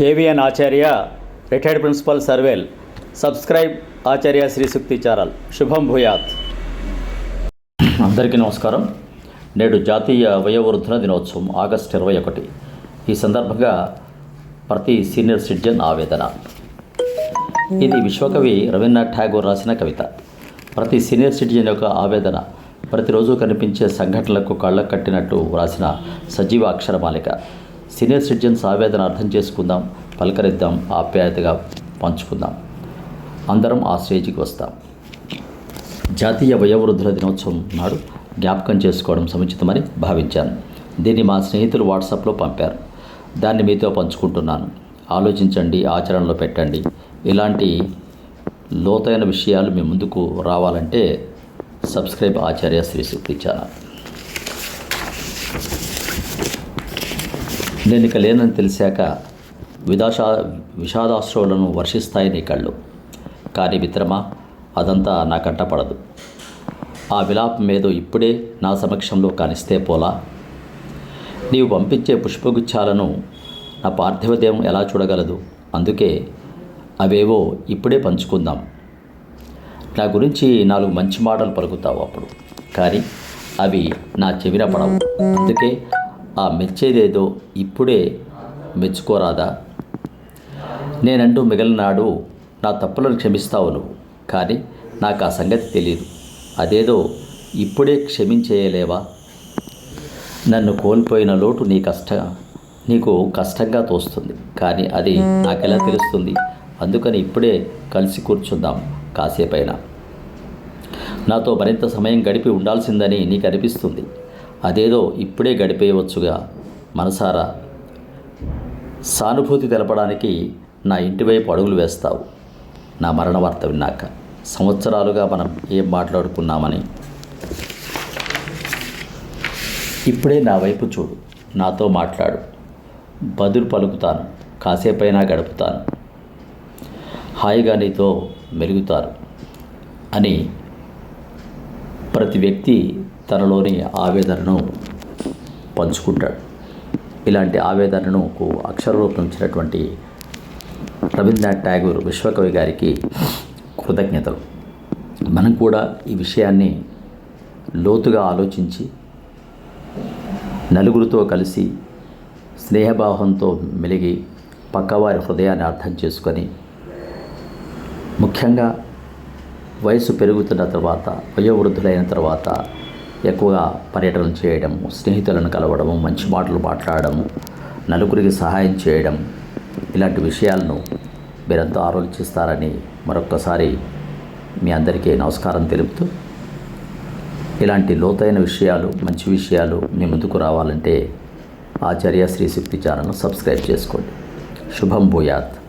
కేవీఎన్ Acharya retired principal సర్వేల్. Subscribe Acharya Shri సుక్తి చారల్. శుభం భూయాత్. అందరికీ నమస్కారం. నేడు జాతీయ వయోవృద్ధుల దినోత్సవం ఆగస్టు ఇరవై ఒకటి. ఈ సందర్భంగా ప్రతి సీనియర్ సిటిజన్ ఆవేదన. ఇది విశ్వకవి రవీంద్రనాథ్ ఠాగూర్ రాసిన కవిత. ప్రతి సీనియర్ సిటిజన్ యొక్క ఆవేదన ప్రతిరోజు కనిపించే సంఘటనలకు కళ్ళకు కట్టినట్టు వ్రాసిన సజీవ అక్షరమాలిక. సీనియర్ సిటిజన్స్ ఆవేదన అర్థం చేసుకుందాం పలకరిద్దాం ఆప్యాయతగా పంచుకుందాం. అందరం ఆ స్టేజ్కి వస్తాం. జాతీయ వయోవృద్ధుల దినోత్సవం నాడు జ్ఞాపకం చేసుకోవడం సముచితమని భావించాను. దీన్ని మా స్నేహితులు వాట్సాప్లో పంపారు. దాన్ని మీతో పంచుకుంటున్నాను. ఆలోచించండి ఆచరణలో పెట్టండి. ఇలాంటి లోతైన విషయాలు మీ ముందుకు రావాలంటే సబ్స్క్రైబ్ ఆచార్య శ్రీ శక్తి ఛానల్. నేను ఇక లేనని తెలిసాక విదాషా విషాదాశ్రువులను వర్షిస్తాయి నీ కళ్ళు. కానీ మిత్రమా అదంతా నా కంట ఆ విలాపం ఏదో ఇప్పుడే నా సమక్షంలో కానిస్తే పోలా? నీవు పంపించే పుష్పగుచ్చాలను నా పార్థివదేవం ఎలా చూడగలదు? అందుకే అవేవో ఇప్పుడే పంచుకుందాం. నా గురించి నాలుగు మంచి మాటలు పలుకుతావు అప్పుడు. కానీ అవి నా చెవిన పడవు. అందుకే ఆ మెచ్చేదేదో ఇప్పుడే మెచ్చుకోరాదా? నేనంటూ మిగిలినాడు నా తప్పులను క్షమిస్తావు నువ్వు. కానీ నాకు ఆ సంగతి తెలియదు అదేదో ఇప్పుడే క్షమించేయలేవా? నన్ను కోల్పోయిన లోటు నీ కష్ట నీకు కష్టంగా తోస్తుంది. కానీ అది నాకెలా తెలుస్తుంది? అందుకని ఇప్పుడే కలిసి కూర్చుందాం కాసేపైనా. నాతో మరింత సమయం గడిపి ఉండాల్సిందని నీకు అనిపిస్తుంది అదేదో ఇప్పుడే గడిపేయవచ్చుగా మనసారా? సానుభూతి తెలపడానికి నా ఇంటి వైపు అడుగులు వేస్తావు. నా మరణ వార్త విన్నాక సంవత్సరాలుగా మనం ఏం మాట్లాడుకున్నామని. ఇప్పుడే నా వైపు చూడు నాతో మాట్లాడు. బదులు పలుకుతాను కాసేపైనా గడుపుతాను. హాయిగా నీతో మెలుగుతారు అని ప్రతి వ్యక్తి తనలోని ఆవేదనను పంచుకుంటాడు. ఇలాంటి ఆవేదనను అక్షర రూపం ఇచ్చినటువంటి రవీంద్రనాథ్ ఠాగూర్ విశ్వకవి గారికి కృతజ్ఞతలు. మనం కూడా ఈ విషయాన్ని లోతుగా ఆలోచించి నలుగురితో కలిసి స్నేహభావంతో మెలిగి పక్కవారి హృదయాన్ని అర్థం చేసుకొని ముఖ్యంగా వయసు పెరుగుతున్న తర్వాత వయోవృద్ధులైన తర్వాత ఎక్కువగా పర్యటనలు చేయడం స్నేహితులను కలవడము మంచి మాటలు మాట్లాడడము నలుగురికి సహాయం చేయడం ఇలాంటి విషయాలను మీరంతా ఆలోచిస్తారని మరొక్కసారి మీ అందరికీ నమస్కారం తెలుపుతూ ఇలాంటి లోతైన విషయాలు మంచి విషయాలు మీ ముందుకు రావాలంటే ఆచార్య శ్రీ శక్తి ఛానల్ను సబ్స్క్రైబ్ చేసుకోండి. శుభం భూయాత్.